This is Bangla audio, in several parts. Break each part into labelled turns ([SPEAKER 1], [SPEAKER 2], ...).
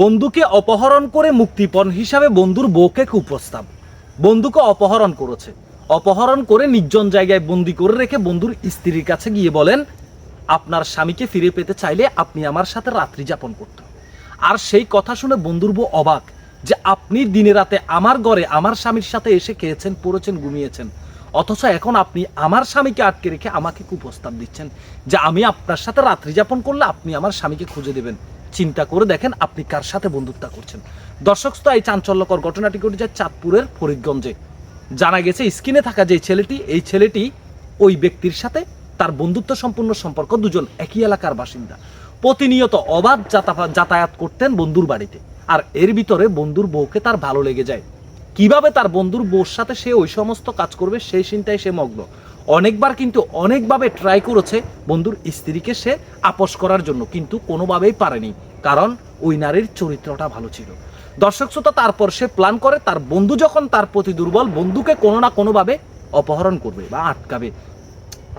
[SPEAKER 1] বন্ধুকে অপহরণ করে মুক্তিপণ হিসাবে বন্ধুর বউকে কুপ্রস্তাব। বন্ধুকে অপহরণ করেছে। অপহরণ করে নির্জন জায়গায় বন্দি করে রেখে বন্ধুর স্ত্রীর কাছে গিয়ে বলেন, আপনার স্বামীকে ফিরে পেতে চাইলে আপনি আমার সাথে রাত্রি যাপন করতেন আর সেই কথা শুনে বন্ধুর বউ অবাক যে আপনি দিনে রাতে আমার ঘরে আমার স্বামীর সাথে এসে খেয়েছেন, পড়েছেন, ঘুমিয়েছেন। অথচ এখন আপনি আমার স্বামীকে আটকে রেখে আমাকে কুপ্রস্তাব দিচ্ছেন যে আমি আপনার সাথে রাত্রি যাপন করলে আপনি আমার স্বামীকে খুঁজে দেবেন। চিন্তা করে দেখেন আপনি কার সাথে বন্ধুত্ব করছেন। দর্শক, তো এই চাঞ্চল্যকর ঘটনাটি ঘটে যায় চাঁদপুরের ফরিদগঞ্জে। জানা গেছে, স্ক্রিনে থাকা যে ছেলেটি, এই ছেলেটি ওই ব্যক্তির সাথে তার বন্ধুত্ব সম্পূর্ণ সম্পর্ক, দুজন একই এলাকার বাসিন্দা। প্রতিনিয়ত অবাধ যাতায়াত করতেন বন্ধুর বাড়িতে। আর এর ভিতরে বন্ধুর বউকে তার ভালো লেগে যায়। কীভাবে তার বন্ধুর বউর সাথে সে ওই সমস্ত কাজ করবে, সেই চিন্তায় সে মগ্ন। অনেকবার কিন্তু অনেকভাবে ট্রাই করেছে। বন্ধুর স্ত্রীকে সে আপোষ করার জন্য কিন্তু কোনোভাবেই পারেনি, কারণ ওই নারীর চরিত্রটা ভালো ছিল। দর্শক শ্রোতা, তারপর সে প্ল্যান করে, তার বন্ধু যখন তার প্রতি দুর্বল, বন্ধুকে কোনো না কোনোভাবে অপহরণ করবে বা আটকাবে।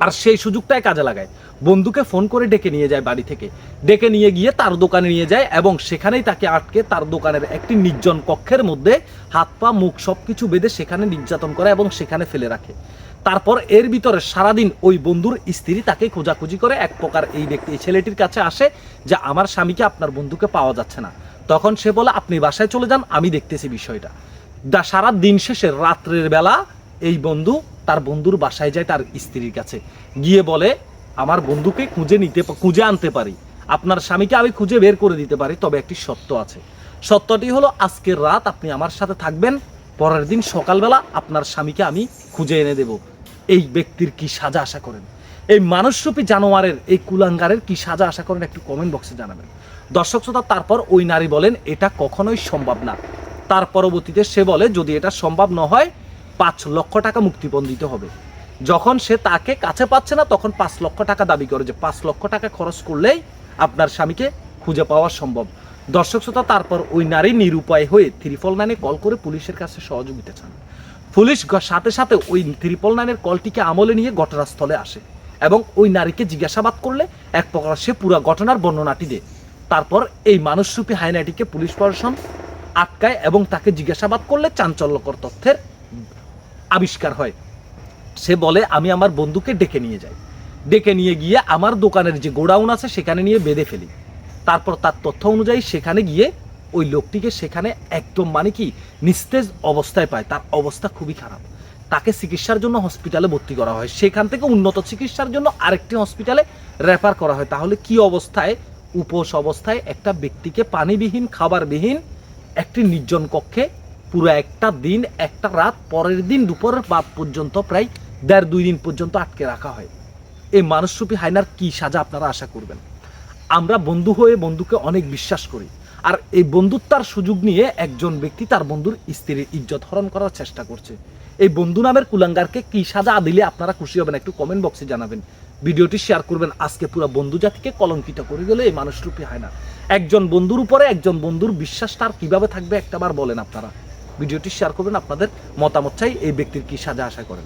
[SPEAKER 1] আর সেই সুযোগটাই কাজে লাগায়। বন্ধুকে ফোন করে ডেকে নিয়ে যায় বাড়ি থেকে। ডেকে নিয়ে গিয়ে তার দোকানে নিয়ে যায় এবং সেখানেই তাকে আটকে তার দোকানের একটি নির্জন কক্ষের মধ্যে হাত পা মুখ সব কিছু বেঁধে সেখানে নির্যাতন করে এবং সেখানে ফেলে রাখে। তারপর এর ভিতরে সারাদিন ওই বন্ধুর স্ত্রী তাকে খোঁজাখুঁজি করে এক প্রকার এই ব্যক্তি, এই ছেলেটির কাছে আসে যে আমার স্বামীকে আপনার বন্ধুকে পাওয়া যাচ্ছে না। তখন সে বলে, আপনি বাসায় চলে যান, আমি দেখতেছি বিষয়টা। দা সারা দিন শেষে রাত্রের বেলা এই বন্ধু তার বন্ধুর বাসায় যায় তার স্ত্রীর কাছে। গিয়ে বলে, আমার বন্ধুকে খুঁজে নিতে, খুঁজে আনতে পারি। আপনার স্বামীকে আমি খুঁজে বের করে দিতে পারি, তবে একটি সত্য আছে। সত্যটি হলো আজকের রাত আপনি আমার সাথে থাকবেন, পরের দিন সকালবেলা আপনার স্বামীকে আমি খুঁজে এনে দেব। এই ব্যক্তির কি সাজা আশা করেন? এই মানুষরূপী জানোয়ারের এই কুলাঙ্গারের কি সাজা আশা করেন একটু কমেন্ট বক্সে জানাবেন। দর্শক শ্রোতা, তারপর ওই নারী বলেন, এটা কখনোই সম্ভব না। তার পরবর্তীতে সে বলে, যদি এটা সম্ভব না হয়, পাঁচ লক্ষ টাকা মুক্তিপণ দিতে হবে। যখন সে তাকে কাছে পাচ্ছে না, তখন পাঁচ লক্ষ টাকা দাবি করে যে, পাঁচ লক্ষ টাকা খরচ করলেই আপনার স্বামীকে খুঁজে পাওয়া সম্ভব। দর্শক শ্রোতা, তারপর ওই নারী নিরুপায় হয়ে ত্রিপল নাইনে কল করে পুলিশের কাছে সহযোগিতা চান। পুলিশ সাথে সাথে ওই ত্রিপল নাইনের কলটিকে আমলে নিয়ে ঘটনাস্থলে আসে এবং ওই নারীকে জিজ্ঞাসাবাদ করলে এক প্রকার সে পুরো ঘটনার বর্ণনাটি দেয়। তারপর এই মানুষরূপী হাইনাটিকে পুলিশ প্রশাসন আটকায় এবং তাকে জিজ্ঞাসাবাদ করলে চাঞ্চল্যকর তথ্যের আবিষ্কার হয়। সে বলে, আমি আমার বন্ধুকে ডেকে নিয়ে যাই। ডেকে নিয়ে গিয়ে আমার দোকানের যে গোডাউন আছে সেখানে নিয়ে বেঁধে ফেলি। তারপর তার তথ্য অনুযায়ী সেখানে গিয়ে ওই লোকটিকে সেখানে একদম মানে কি নিস্তেজ অবস্থায় পায়, তার অবস্থা খুবই খারাপ। তাকে চিকিৎসার জন্য হসপিটালে ভর্তি করা হয়। সেখান থেকে উন্নত চিকিৎসার জন্য আরেকটি হসপিটালে রেফার করা হয়। তাহলে কি অবস্থায়? উপোস অবস্থায় একটা ব্যক্তিকে পানিবিহীন, খাবারবিহীন, একটি নির্জন কক্ষে পুরো একটা দিন, একটা রাত, পরের দিন, দুপুরের বাদ পর্যন্ত প্রায় দেড় দুই দিন পর্যন্ত আটকে রাখা হয়। এই মানুষরূপী হাইনার কি সাজা আপনারা আশা করবেন? আমরা বন্ধু হয়ে বন্ধুকে অনেক বিশ্বাস করি। আর এই বন্ধুত্বার সুযোগ নিয়ে একজন ব্যক্তি তার বন্ধুর স্ত্রীর ইজ্জত হরণ করার চেষ্টা করছে। এই বন্ধু নামের কুলাঙ্গারকে কি সাজা দিলে আপনারা খুশি হবেন একটু কমেন্ট বক্সে জানাবেন। ভিডিওটি শেয়ার করবেন। আজকে পুরো বন্ধু জাতিকে কলঙ্কিত করে গেলে এই মানুষরূপী হয় না। একজন বন্ধুর উপরে একজন বন্ধুর বিশ্বাসটা আর কীভাবে থাকবে একটাবার বলেন আপনারা। ভিডিওটি শেয়ার করবেন। আপনাদের মতামত চাই এই ব্যক্তির কি সাজা আশা করেন।